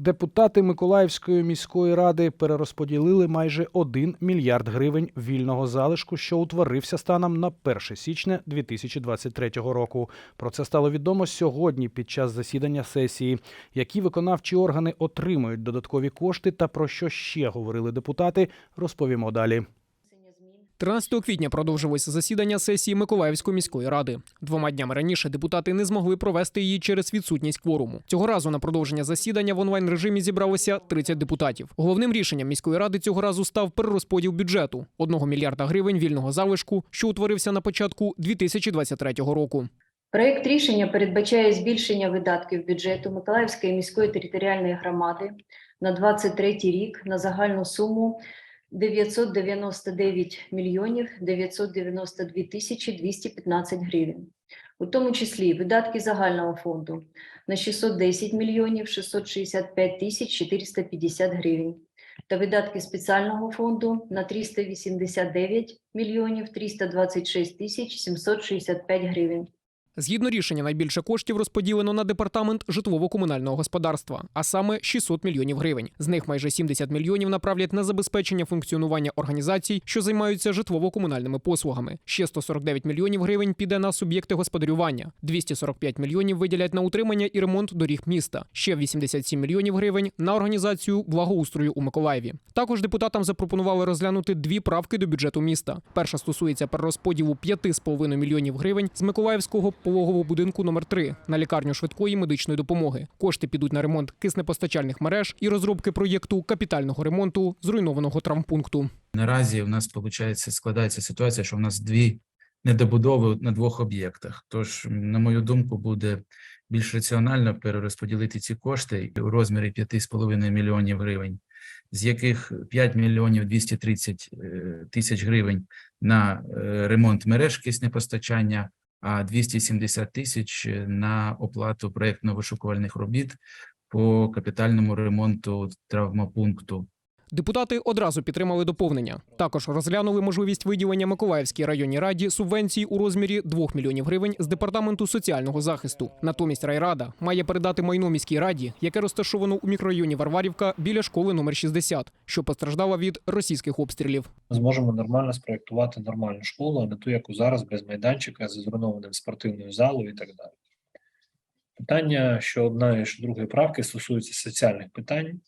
Депутати Миколаївської міської ради перерозподілили майже 1 мільярд гривень вільного залишку, що утворився станом на 1 січня 2023 року. Про це стало відомо сьогодні під час засідання сесії. Які виконавчі органи отримують додаткові кошти та про що ще говорили депутати, розповімо далі. 13 квітня продовжилося засідання сесії Миколаївської міської ради. Двома днями раніше депутати не змогли провести її через відсутність кворуму. Цього разу на продовження засідання в онлайн режимі зібралося 30 депутатів. Головним рішенням міської ради цього разу став перерозподіл бюджету 1 мільярда гривень вільного залишку, що утворився на початку 2023 року. Проект рішення передбачає збільшення видатків бюджету Миколаївської міської територіальної громади на 23 рік на загальну суму 999 мільйонів 992 тисячі 215 гривень. У тому числі видатки загального фонду на 610 мільйонів 665 тисяч 450 гривень та видатки спеціального фонду на 389 мільйонів 326 тисяч 765 гривень. Згідно рішення, найбільше коштів розподілено на департамент житлово-комунального господарства, а саме 600 мільйонів гривень. З них майже 70 мільйонів направлять на забезпечення функціонування організацій, що займаються житлово-комунальними послугами. Ще 149 мільйонів гривень піде на суб'єкти господарювання. 245 мільйонів виділять на утримання і ремонт доріг міста. Ще 87 мільйонів гривень на організацію благоустрою у Миколаєві. Також депутатам запропонували розглянути дві правки до бюджету міста. Перша стосується перерозподілу 5,5 мільйонів гривень з Миколаївського пологового будинку номер 3 на лікарню швидкої медичної допомоги. Кошти підуть на ремонт киснепостачальних мереж і розробки проєкту капітального ремонту зруйнованого травмпункту. Наразі у нас виходить, складається ситуація, що у нас дві недобудови на двох об'єктах. Тож, на мою думку, буде більш раціонально перерозподілити ці кошти у розмірі 5,5 мільйонів гривень, з яких 5 мільйонів 230 е, тисяч гривень на е, ремонт мереж киснепостачання, а 270 тисяч на оплату проєктно-вишукувальних робіт по капітальному ремонту травмопункту. Депутати одразу підтримали доповнення. Також розглянули можливість виділення Миколаївській районній раді субвенції у розмірі 2 мільйонів гривень з департаменту соціального захисту. Натомість райрада має передати майно міській раді, яке розташовано у мікрорайоні Варварівка біля школи номер 60, що постраждала від російських обстрілів. зможемо нормально спроектувати нормальну школу, а не ту, яку зараз без майданчика, з зруйнованим спортивною залою і так далі. Питання, що одна і що другої правки стосуються соціальних питань,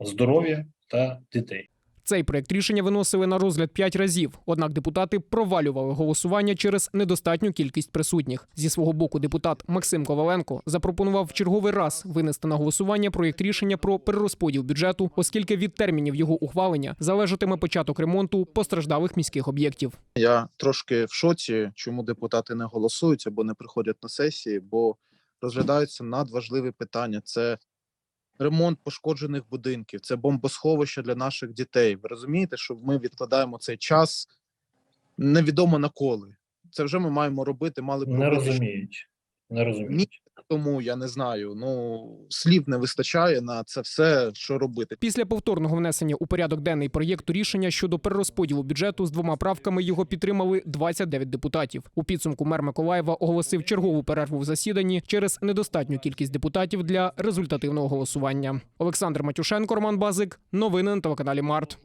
здоров'я та дітей. Цей проект рішення виносили на розгляд п'ять разів. Однак депутати провалювали голосування через недостатню кількість присутніх. Зі свого боку, депутат Максим Коваленко запропонував в черговий раз винести на голосування проєкт рішення про перерозподіл бюджету, оскільки від термінів його ухвалення залежатиме початок ремонту постраждалих міських об'єктів. Я трошки в шоці, чому депутати не голосують або не приходять на сесії, бо розглядаються надважливі питання. Це ремонт пошкоджених будинків, це бомбосховище для наших дітей. Ви розумієте, що ми відкладаємо цей час невідомо на коли. Це вже ми маємо робити, мали б Не робити розуміють. Не розуміють. Тому. Я не знаю. Ну слів не вистачає на це все, що робити. Після повторного внесення у порядок денний проєкту рішення щодо перерозподілу бюджету з двома правками його підтримали 29 депутатів. У підсумку мер Миколаєва оголосив чергову перерву в засіданні через недостатню кількість депутатів для результативного голосування. Олександр Матюшенко, Роман Базик. Новини на телеканалі Март.